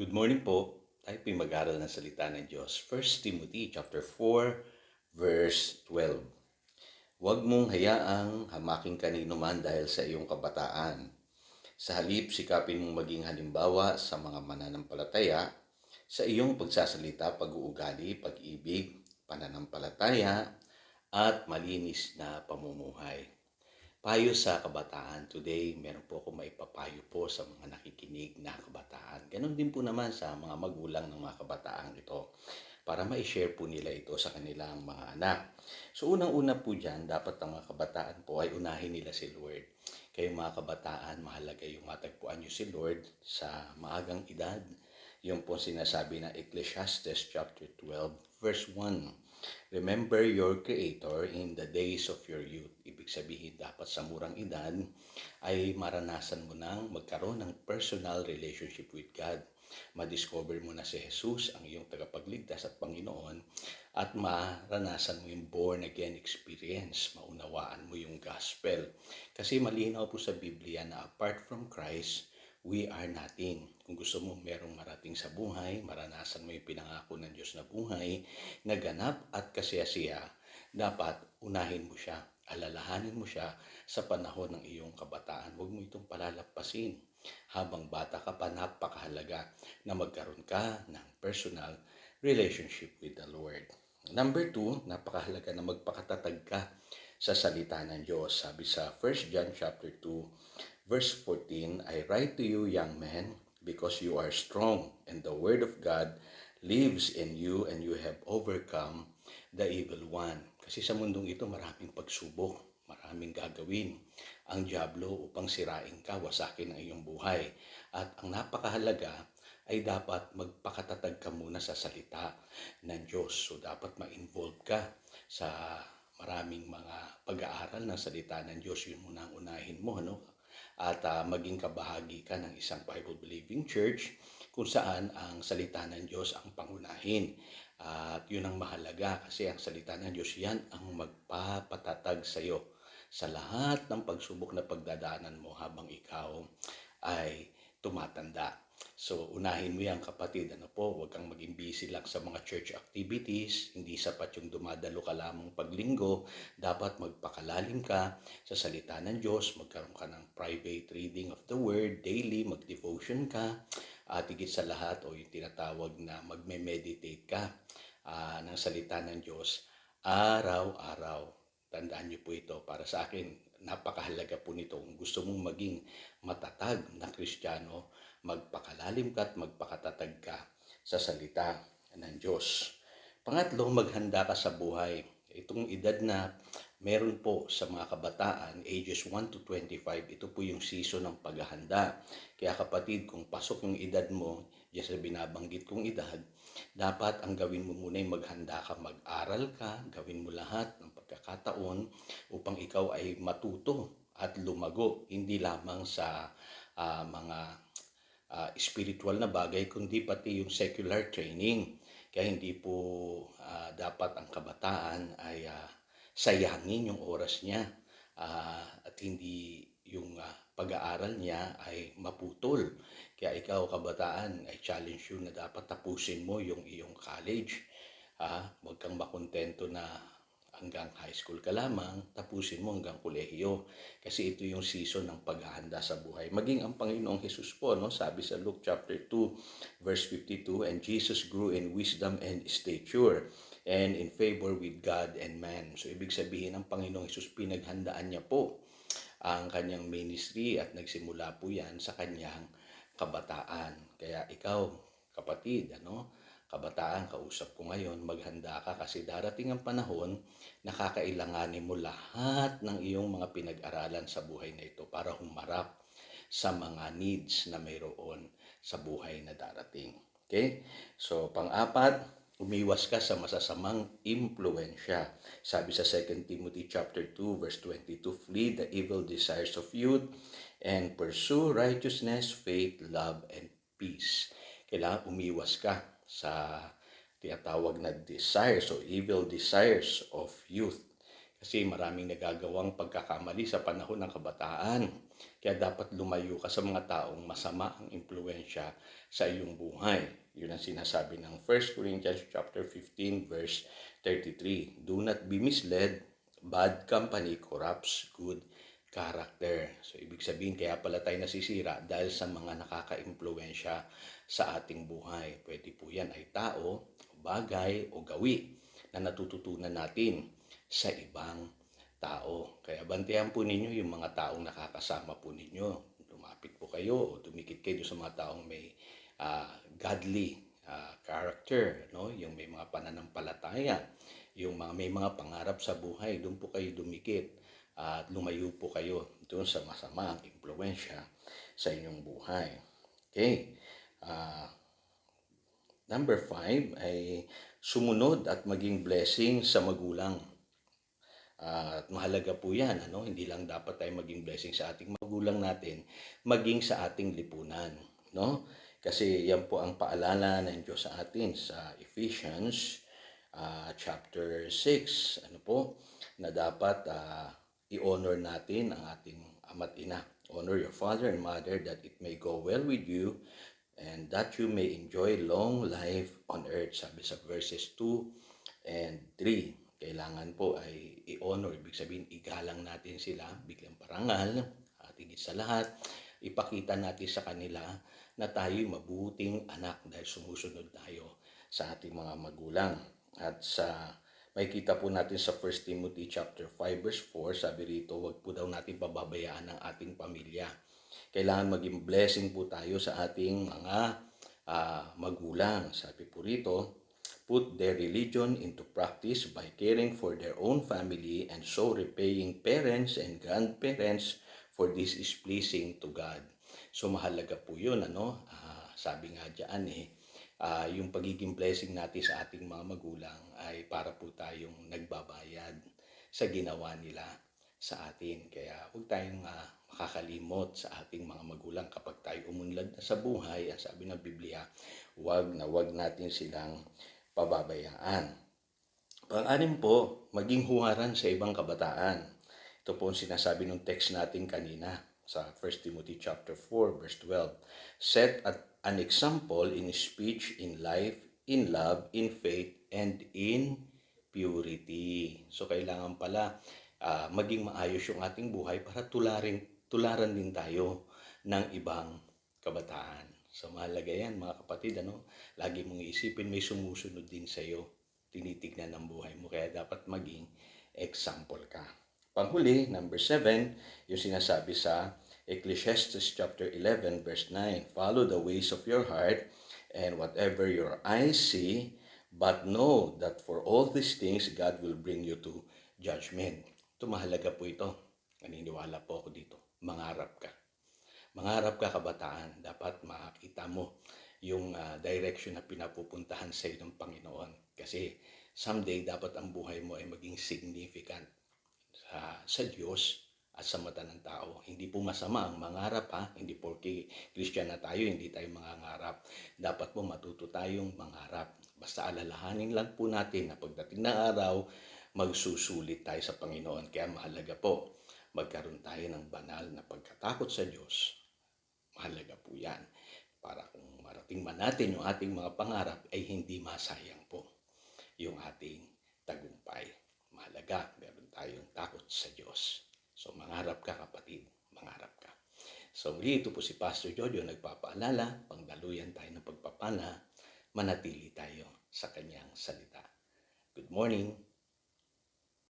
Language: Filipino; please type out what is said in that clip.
Good morning po. Tayo po'y mag-aral ng salita ng Diyos. 1 Timothy chapter 4 verse 12. Huwag mong hayaang hamaking kanino man dahil sa iyong kabataan. Sa halip, sikapin mong maging halimbawa sa mga mananampalataya sa iyong pagsasalita, pag-uugali, pag-ibig, pananampalataya, at malinis na pamumuhay. Payo sa kabataan. Today, meron po ako maipapayo po sa mga nakikinig na kabataan. Ganon din po naman sa mga magulang ng mga kabataan ito para ma-share po nila ito sa kanilang mga anak. So unang-una po dyan, dapat ang mga kabataan po ay unahin nila si Lord. Kayong mga kabataan, mahalaga yung matagpuan nyo si Lord sa maagang edad. Yung po sinasabi ng Ecclesiastes chapter 12 verse 1. Remember your Creator in the days of your youth. Ibig sabihin, dapat sa murang edad ay maranasan mo nang magkaroon ng personal relationship with God. Madiscover mo na si Jesus, ang iyong tagapagligtas at Panginoon, at maranasan mo yung born again experience, maunawaan mo yung gospel. Kasi malinaw po sa Biblia na apart from Christ, we are nothing. Kung gusto mo merong marating sa buhay, maranasan mo yung pinangako ng Diyos na buhay, na ganap at kasiyasiya, dapat unahin mo siya, alalahanin mo siya sa panahon ng iyong kabataan. Huwag mo itong palalapasin. Habang bata ka pa, napakahalaga na magkaroon ka ng personal relationship with the Lord. Number two, napakahalaga na magpakatatag ka sa salita ng Diyos. Sabi sa 1 John chapter 2, verse 14, I write to you, young men, because you are strong, and the word of God lives in you, and you have overcome the evil one. Kasi sa mundong ito, maraming pagsubok, maraming gagawin ang Diablo upang sirain ka, wasakin ang iyong buhay. At ang napakahalaga ay dapat magpakatatag ka muna sa salita ng Diyos. So dapat ma-involve ka sa maraming mga pag-aaral ng salita ng Diyos. Yun muna ang unahin mo. Ano? At uh, maging kabahagi ka ng isang Bible-believing church kung saan ang salita ng Diyos ang pangunahin. At yun ang mahalaga kasi ang salita ng Diyos yan ang magpapatatag sa iyo sa lahat ng pagsubok na pagdadaanan mo habang ikaw ay tumatanda. So, unahin mo yan kapatid. Ano po, huwag kang maging busy lang sa mga church activities. Hindi sapat yung dumadalo ka lamang paglinggo. Dapat magpakalalim ka sa salita ng Diyos. Magkaroon ka ng private reading of the Word daily. Mag-devotion ka. At higit sa lahat, o yung tinatawag na magme-meditate ka uh, ng salita ng Diyos araw-araw. Tandaan niyo po ito. Para sa akin, napakahalaga po nito. Kung gusto mong maging matatag na Kristiyano, magpakalalim ka at magpakatatag ka sa salita ng Diyos. Pangatlo, maghanda ka sa buhay. Itong edad na meron po sa mga kabataan, ages 1 to 25, ito po yung season ng paghahanda. Kaya kapatid, kung pasok yung edad mo, diyan sa binabanggit kong edad, dapat ang gawin mo muna ay maghanda ka, mag-aral ka, gawin mo lahat ng pagkakataon upang ikaw ay matuto at lumago, hindi lamang sa uh, mga uh, spiritual na bagay, kundi pati yung secular training. Kaya hindi po uh, dapat ang kabataan ay uh, sayangin yung oras niya uh, at hindi yung uh, pag-aaral niya ay maputol. Kaya ikaw kabataan ay challenge you na dapat tapusin mo yung iyong college. Uh, huwag kang makontento na hanggang high school ka lamang, tapusin mo hanggang kolehiyo. Kasi ito yung season ng paghahanda sa buhay. Maging ang Panginoong Jesus po, no? sabi sa Luke chapter 2, verse 52, And Jesus grew in wisdom and stature and in favor with God and man. So ibig sabihin ng Panginoong Jesus, pinaghandaan niya po ang kanyang ministry at nagsimula po yan sa kanyang kabataan. Kaya ikaw, kapatid, ano, kabataan, kausap ko ngayon, maghanda ka kasi darating ang panahon na kakailanganin mo lahat ng iyong mga pinag-aralan sa buhay na ito para humarap sa mga needs na mayroon sa buhay na darating. Okay? So, pang-apat, umiwas ka sa masasamang impluensya. Sabi sa 2 Timothy chapter 2 verse 22, flee the evil desires of youth and pursue righteousness, faith, love, and peace. Kailangan umiwas ka sa tinatawag na desires o evil desires of youth. Kasi maraming nagagawang pagkakamali sa panahon ng kabataan. Kaya dapat lumayo ka sa mga taong masama ang impluensya sa iyong buhay. Yun ang sinasabi ng 1 Corinthians chapter 15 verse 33. Do not be misled, bad company corrupts good character. So, ibig sabihin, kaya pala tayo nasisira dahil sa mga nakaka-impluensya sa ating buhay. Pwede po yan ay tao, bagay, o gawi na natututunan natin sa ibang tao. Kaya bantayan po ninyo yung mga taong nakakasama po ninyo. Lumapit po kayo o dumikit kayo sa mga taong may ah, godly ah, character, no? Yung may mga pananampalataya, yung mga may mga pangarap sa buhay, doon po kayo dumikit at lumayo po kayo doon sa masamang impluensya sa inyong buhay. Okay. Ah, number five ay sumunod at maging blessing sa magulang. At mahalaga po yan, ano? hindi lang dapat tayo maging blessing sa ating magulang natin, maging sa ating lipunan. No? Kasi yan po ang paalala ng Diyos sa atin sa Ephesians ah, chapter 6. Ano po? Na dapat ah, i-honor natin ang ating ama't ina. Honor your father and mother that it may go well with you and that you may enjoy long life on earth. Sabi sa verses 2 and 3 kailangan po ay i-honor, ibig sabihin igalang natin sila, biglang parangal, at higit sa lahat, ipakita natin sa kanila na tayo'y mabuting anak dahil sumusunod tayo sa ating mga magulang. At sa may kita po natin sa 1 Timothy chapter 5 verse 4, sabi rito, wag po daw natin pababayaan ang ating pamilya. Kailangan maging blessing po tayo sa ating mga ah, magulang. Sabi po rito, put their religion into practice by caring for their own family and so repaying parents and grandparents for this is pleasing to God. So mahalaga po yun, ano? Ah, sabi nga dyan eh, ah, yung pagiging blessing natin sa ating mga magulang ay para po tayong nagbabayad sa ginawa nila sa atin. Kaya huwag tayong ah, makakalimot sa ating mga magulang kapag tayo umunlad na sa buhay. Ang sabi ng Biblia, huwag na huwag natin silang pababayaan. Pang-anim po, maging huwaran sa ibang kabataan. Ito po ang sinasabi ng text natin kanina sa 1 Timothy chapter 4 verse 12. Set at an example in speech, in life, in love, in faith, and in purity. So kailangan pala ah, maging maayos yung ating buhay para tularin, tularan din tayo ng ibang kabataan. So mahalaga yan mga kapatid, ano? Lagi mong iisipin may sumusunod din sa iyo. Tinitignan ng buhay mo. Kaya dapat maging example ka. Panghuli, number 7, yung sinasabi sa Ecclesiastes chapter 11 verse 9. Follow the ways of your heart and whatever your eyes see, but know that for all these things God will bring you to judgment. Ito mahalaga po ito. Naniniwala po ako dito. Mangarap ka. Mangarap ka kabataan, dapat makita mo yung ah, direction na pinapupuntahan sa iyo ng Panginoon. Kasi someday dapat ang buhay mo ay maging significant sa, sa Diyos at sa mata ng tao. Hindi po masama ang mangarap ha. Hindi porke Christian na tayo, hindi tayo mangangarap. Dapat po matuto tayong mangarap. Basta alalahanin lang po natin na pagdating ng araw, magsusulit tayo sa Panginoon. Kaya mahalaga po, magkaroon tayo ng banal na pagkatakot sa Diyos. Mahalaga po yan. Para kung marating man natin yung ating mga pangarap, ay hindi masayang po yung ating tagumpay. Mahalaga, meron tayong takot sa Diyos. So mangarap ka kapatid, mangarap ka. So muli ito po si Pastor Jojo nagpapaalala, pangdaluyan tayo ng pagpapala, manatili tayo sa kanyang salita. Good morning.